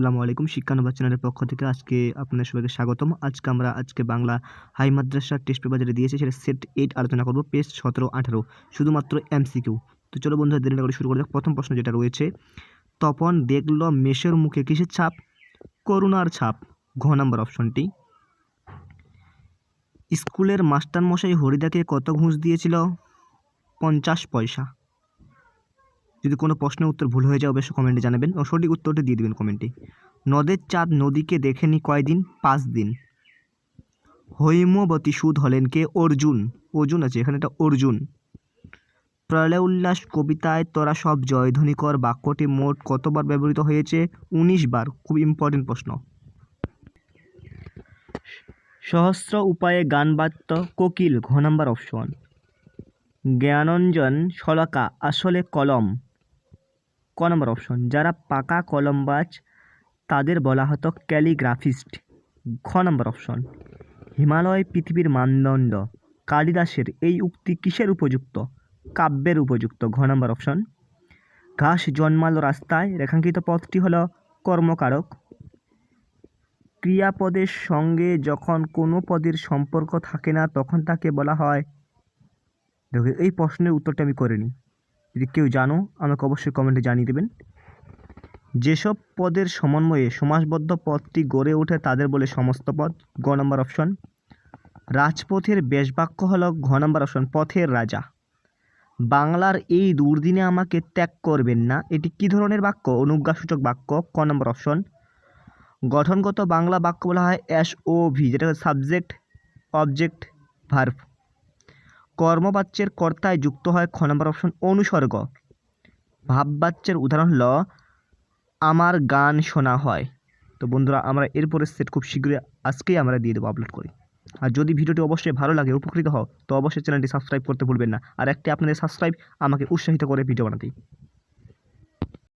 আসসালামু আলাইকুম শিক্ষানুবাদ চ্যানেলের পক্ষ থেকে আজকে আপনাদের সবাইকে স্বাগতম। আজকে আমরা, আজকে বাংলা হাই মাদ্রাসা টেস্ট পেপার যেটা দিয়েছে সেটা সেট এইট আলোচনা করব, পেজ সতেরো, আঠারো, শুধুমাত্র এমসিকিউ। তো চলো বন্ধুরা, দেরি করে শুরু করে প্রথম প্রশ্ন যেটা রয়েছে, তপন দেখল মেষের মুখে কিসের ছাপ? করুণার ছাপ। ঘ নাম্বার অপশনটি। স্কুলের মাস্টারমশাই হরিদাকে কত ঘুষ দিয়েছিল? পঞ্চাশ পয়সা। যদি কোনো প্রশ্নের উত্তর ভুল হয়ে যায়, অবশ্যই কমেন্টে জানাবেন ও সঠিক উত্তরটি দিয়ে দেবেন কমেন্টে নদের চাঁদ নদীকে দেখেনি কয়দিন? পাঁচ দিন। হৈমবতী সুদ হলেন কে? অর্জুন। অর্জুন আছে, এখানে একটা অর্জুন। প্রলয় উল্লাস কবিতায় তোরা সব জয়ধ্বনি কর, বাক্যটি মোট কতবার ব্যবহৃত হয়েছে? উনিশ বার, খুব ইম্পর্টেন্ট প্রশ্ন। সহস্র উপায়ে গান বাদ্য, কোকিল, ঘ নাম্বার অপশন জ্ঞানঞ্জন, শলাকা, আসলে কলম। ক নম্বর অপশন, যারা পাকা কলমবাজ তাদের বলা হতো ক্যালিগ্রাফিস্ট। খ নম্বর অপশন, হিমালয় পৃথিবীর মানদণ্ড, কালিদাসের এই উক্তি কিসের উপযুক্ত? কাব্যের উপযুক্ত। ঘ নম্বর অপশন, ঘাস জন্মালো রাস্তায়, রেখাঙ্কিত পথটি হল কর্মকারক। ক্রিয়াপদের সঙ্গে যখন কোনো পদের সম্পর্ক থাকে না, তখন তাকে বলা হয়, দেখো, এই প্রশ্নের উত্তরটা আমি করিনি যদি কেউ জানো, আমাকে অবশ্যই কমেন্টে জানিয়ে দেবেন। যেসব পদের সমন্বয়ে সমাসবদ্ধ পদটি গড়ে ওঠে তাদের বলে সমস্ত পদ। গ নম্বর অপশন, রাজপথের বেশবাক্য হল ঘ নম্বর অপশন, পথের রাজা। বাংলার এই দুর্দিনে আমাকে ত্যাগ করবেন না। এটি কী ধরনের বাক্য? অনুজ্ঞাসূচক বাক্য। ক নম্বর অপশন, গঠনগত বাংলা বাক্য বলা হয় এস ও ভি যেটা সাবজেক্ট অবজেক্ট ভার্ভ কর্মবাচ্যের কর্তায় যুক্ত হয় খ নম্বর অপশন অনুসর্গ। ভাববাচ্যের উদাহরণ হল আমার গান শোনা হয়। তো বন্ধুরা, আমরা এরপরে সেট খুব শীঘ্রই আজকেই আমরা দিয়ে দেবো আপলোড করি। আর যদি ভিডিওটি অবশ্যই ভালো লাগে, উপকৃত হও, তো অবশ্যই চ্যানেলটি সাবস্ক্রাইব করতে ভুলবেন না। আর একটি আপনাদের সাবস্ক্রাইব আমাকে উৎসাহিত করে ভিডিও বানাতেই।